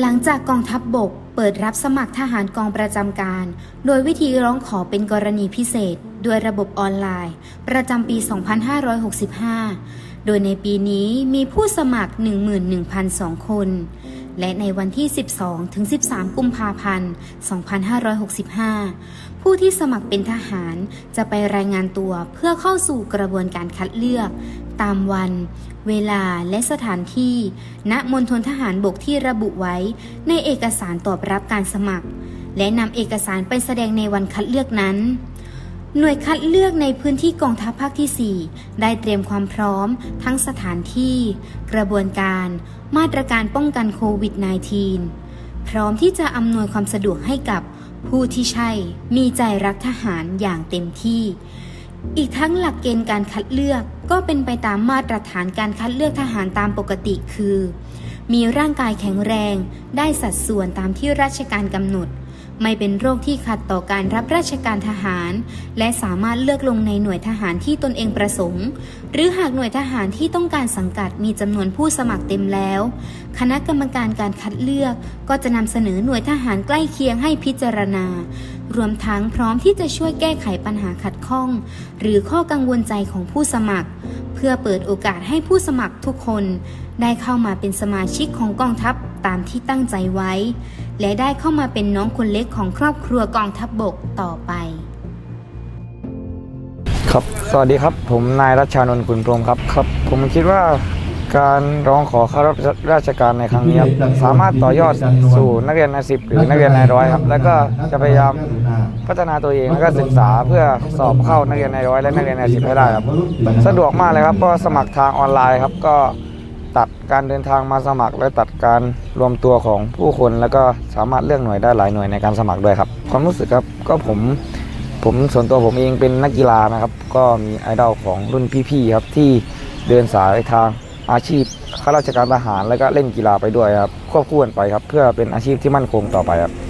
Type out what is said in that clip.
หลังจากกองทัพบบกเปิดรับสมัครทหารกองประจำการ โดยวิธีร้องขอเป็นกรณีพิเศษ ด้วยระบบออนไลน์ ประจำปี 2565 โดยในปีนี้มีผู้สมัคร 11,002 คน และในวันที่ 12 ถึง 13 กุมภาพันธ์ 2565 ผู้ที่สมัครเป็นทหารจะไปรายงานตัวเพื่อเข้าสู่กระบวนการคัดเลือก ตามวัน เวลาและสถานที่ ณ มณฑลทหารบกที่ระบุไว้ ในเอกสารตอบรับการสมัคร และนำเอกสารไปแสดงในวันคัดเลือกนั้น หน่วยคัดเลือกในพื้นที่กองทัพภาคที่ 4 ได้เตรียมความพร้อม ทั้งสถานที่ กระบวนการ มาตรการป้องกันโควิด -19 พร้อมที่จะอำนวยความสะดวกให้กับผู้ที่ใช่ มีใจรักทหารอย่างเต็มที่ อีกทั้งหลักเกณฑ์การคัดเลือกก็เป็นไปตามมาตรฐานการคัดเลือกทหารตามปกติคือ มีร่างกายแข็งแรง ได้สัดส่วนตามที่ราชการกำหนด ไม่เป็นโรคที่ขัดต่อการรับราชการทหาร และสามารถเลือกลงในหน่วยทหารที่ตนเองประสงค์ หรือหากหน่วยทหารที่ต้องการสังกัดมีจำนวนผู้สมัครเต็มแล้ว คณะกรรมการการคัดเลือก ก็จะนำเสนอหน่วยทหารใกล้เคียงให้พิจารณา รวมทั้งพร้อมที่จะช่วยแก้ไขปัญหาขัดข้อง หรือข้อกังวลใจของผู้สมัคร เพื่อเปิดโอกาสให้ผู้สมัครทุกคน ได้เข้ามาเป็นสมาชิกของกองทัพตามที่ตั้งใจไว้ และได้เข้ามาเป็นน้องคนเล็กของครอบครัวกองทัพบบกต่อไป ครับ สวัสดีครับ ผมนายรัชชานนท์คุณพรหมครับครับ ผมคิดว่าการร้องขอเข้ารับราชการในครั้งนี้ครับสามารถต่อยอดสู่นักเรียนนายสิบหรือนักเรียนนายร้อยครับ แล้วก็จะพยายามพัฒนาตัวเองแล้วก็ศึกษาเพื่อสอบเข้านักเรียนนายร้อยและนักเรียนนายสิบให้ได้ครับ สะดวกมากเลยครับเพราะสมัครทางออนไลน์ครับก็ ตัดการเดินทางมาสมัคร และตัดการรวมตัวของผู้คน แล้วก็สามารถเลือกหน่วยได้หลายหน่วยในการสมัครด้วยครับ ความรู้สึกครับก็ผมผมส่วนตัวผมเองเป็นนักกีฬานะครับ ก็มีไอดอลของรุ่นพี่ๆครับที่เดินสายทางอาชีพข้าราชการทหาร แล้วก็เล่นกีฬาไปด้วยครับควบคู่กันไปครับ เพื่อเป็นอาชีพที่มั่นคงต่อไปครับ